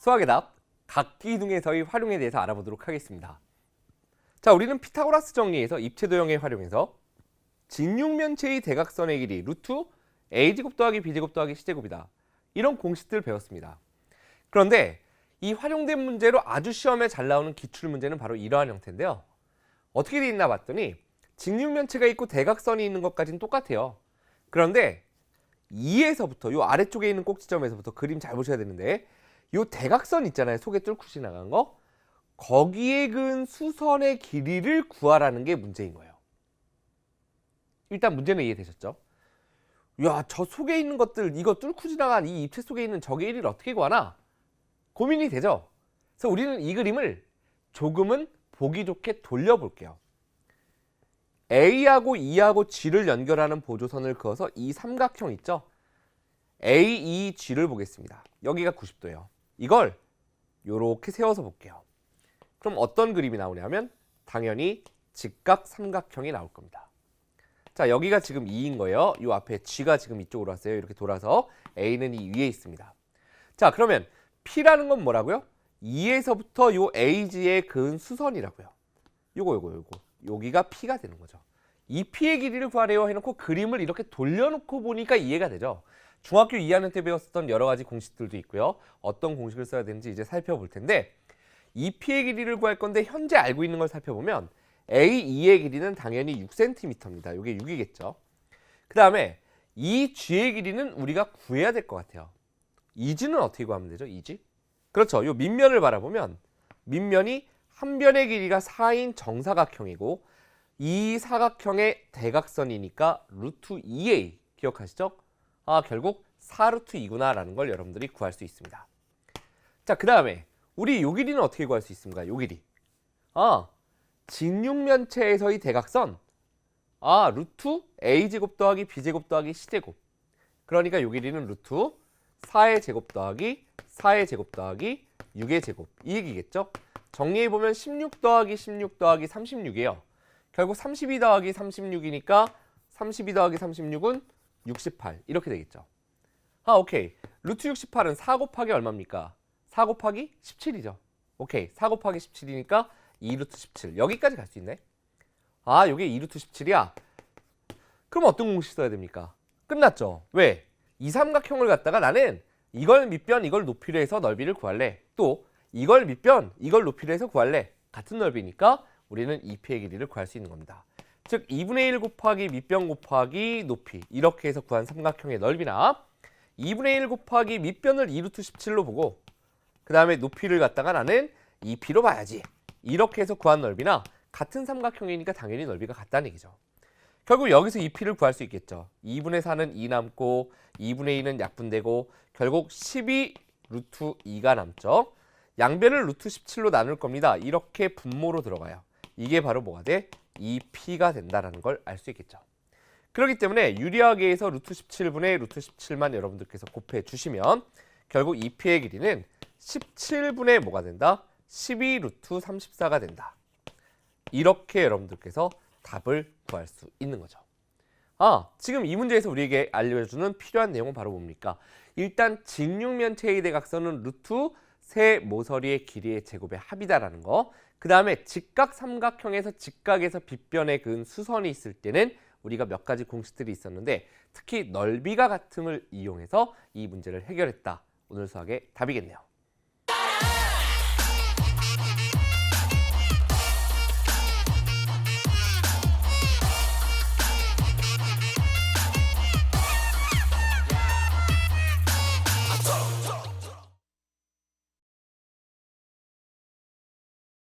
수학의 답 각기둥에서의 활용에 대해서 알아보도록 하겠습니다. 자, 우리는 피타고라스 정리에서 입체 도형에 활용해서 직육면체의 대각선의 길이 루트 a제곱 더하기 b제곱 더하기 c제곱이다. 이런 공식들을 배웠습니다. 그런데 이 활용된 문제로 아주 시험에 잘 나오는 기출 문제는 바로 이러한 형태인데요. 어떻게 돼 있나 봤더니 직육면체가 있고 대각선이 있는 것까지는 똑같아요. 그런데 2에서부터 요 아래쪽에 있는 꼭지점에서부터 그림 잘 보셔야 되는데 요 대각선 있잖아요. 속에 뚫고 지나간 거. 거기에 근 수선의 길이를 구하라는 게 문제인 거예요. 일단 문제는 이해되셨죠? 야, 저 속에 있는 것들 이거 뚫고 지나간 이 입체 속에 있는 저게 길이를 어떻게 구하나? 고민이 되죠. 그래서 우리는 이 그림을 조금은 보기 좋게 돌려볼게요. A하고 E하고 G를 연결하는 보조선을 그어서 이 삼각형 있죠? A, E, G를 보겠습니다. 여기가 90도예요. 이걸 이렇게 세워서 볼게요. 그럼 어떤 그림이 나오냐면 당연히 직각 삼각형이 나올 겁니다. 자, 여기가 지금 2인 거예요. 이 앞에 G가 지금 이쪽으로 왔어요. 이렇게 돌아서 A는 이 위에 있습니다. 자, 그러면 P라는 건 뭐라고요? 2에서부터 요 AG의 근 수선이라고요. 요거 요거 요거. 여기가 P가 되는 거죠. 이 P의 길이를 구하래요 해놓고 그림을 이렇게 돌려놓고 보니까 이해가 되죠. 중학교 2학년 때 배웠었던 여러 가지 공식들도 있고요. 어떤 공식을 써야 되는지 이제 살펴볼 텐데 이 P의 길이를 구할 건데 현재 알고 있는 걸 살펴보면 A2의 길이는 당연히 6cm입니다. 이게 6이겠죠. 그 다음에 이 G의 길이는 우리가 구해야 될 것 같아요. 이지는 어떻게 구하면 되죠? 이지? 그렇죠. 요 밑면을 바라보면 밑면이 한 변의 길이가 4인 정사각형이고 이 사각형의 대각선이니까 루트 2a 기억하시죠? 아 결국 4루트 2구나 라는 걸 여러분들이 구할 수 있습니다. 자, 그 다음에 우리 요 길이는 어떻게 구할 수 있습니까? 요 길이. 아, 직육면체에서의 대각선. 아, 루트 a제곱 더하기 b제곱 더하기 c제곱. 그러니까 요 길이는 루트 4의 제곱 더하기 4의 제곱 더하기 6의 제곱. 이 얘기겠죠? 정리해보면 16 더하기 16 더하기 36이에요. 결국 32 더하기 36이니까 32 더하기 36은 68 이렇게 되겠죠. 아 오케이 루트 68은 4 곱하기 얼마입니까? 4 곱하기 17이죠. 오케이 4 곱하기 17이니까 2루트 17 여기까지 갈 수 있네. 아 요게 2루트 17이야. 그럼 어떤 공식 써야 됩니까? 끝났죠. 왜? 이 삼각형을 갖다가 나는 이걸 밑변 이걸 높이로 해서 넓이를 구할래. 또 이걸 밑변 이걸 높이로 해서 구할래. 같은 넓이니까 우리는 2피의 길이를 구할 수 있는 겁니다. 즉 2분의 1 곱하기 밑변 곱하기 높이 이렇게 해서 구한 삼각형의 넓이나 2분의 1 곱하기 밑변을 2루트 17로 보고 그 다음에 높이를 갖다가 나는 2p로 봐야지 이렇게 해서 구한 넓이나 같은 삼각형이니까 당연히 넓이가 같다는 얘기죠. 결국 여기서 2p를 구할 수 있겠죠. 2분의 4는 2 남고 2분의 2는 약분되고 결국 12 루트 2가 남죠. 양변을 루트 17로 나눌 겁니다. 이렇게 분모로 들어가요. 이게 바로 뭐가 돼? 2p가 된다는 걸 알 수 있겠죠. 그렇기 때문에 유리하게에서 루트 17분의 루트 17만 여러분들께서 곱해 주시면 결국 2p의 길이는 17분의 뭐가 된다? 12 루트 34가 된다. 이렇게 여러분들께서 답을 구할 수 있는 거죠. 아, 지금 이 문제에서 우리에게 알려주는 필요한 내용은 바로 뭡니까? 일단 직육면체의 대각선은 루트 세 모서리의 길이의 제곱의 합이다라는 거. 그 다음에 직각 삼각형에서 직각에서 빗변에 그은 수선이 있을 때는 우리가 몇 가지 공식들이 있었는데 특히 넓이가 같음을 이용해서 이 문제를 해결했다. 오늘 수학의 답이겠네요.